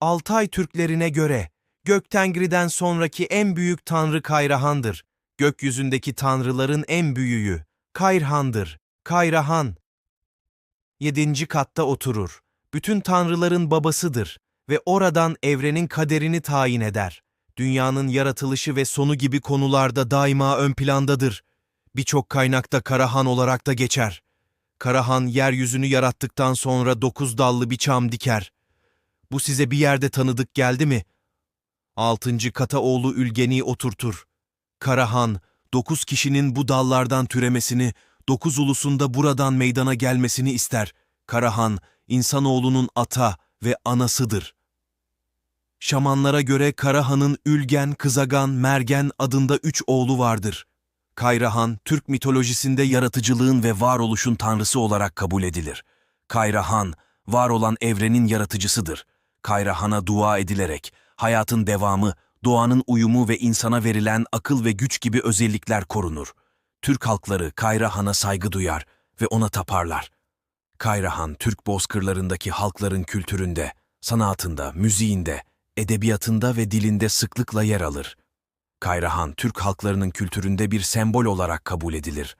Altay Türklerine göre Göktengri'den sonraki en büyük tanrı Kayrahan'dır. Gökyüzündeki tanrıların en büyüğü Kayrhan'dır. Kayrahan yedinci katta oturur. Bütün tanrıların babasıdır ve oradan evrenin kaderini tayin eder. Dünyanın yaratılışı ve sonu gibi konularda daima ön plandadır. Birçok kaynakta Karahan olarak da geçer. Karahan yeryüzünü yarattıktan sonra dokuz dallı bir çam diker. Bu size bir yerde tanıdık geldi mi? Altıncı kata oğlu Ülgeni oturtur. Karahan, dokuz kişinin bu dallardan türemesini, dokuz ulusunda buradan meydana gelmesini ister. Karahan, insanoğlunun ata ve anasıdır. Şamanlara göre Karahan'ın Ülgen, Kızagan, Mergen adında üç oğlu vardır. Kayrahan, Türk mitolojisinde yaratıcılığın ve varoluşun tanrısı olarak kabul edilir. Kayrahan, var olan evrenin yaratıcısıdır. Kayrahan'a dua edilerek, hayatın devamı, doğanın uyumu ve insana verilen akıl ve güç gibi özellikler korunur. Türk halkları Kayrahan'a saygı duyar ve ona taparlar. Kayrahan, Türk bozkırlarındaki halkların kültüründe, sanatında, müziğinde, edebiyatında ve dilinde sıklıkla yer alır. Kayrahan, Türk halklarının kültüründe bir sembol olarak kabul edilir.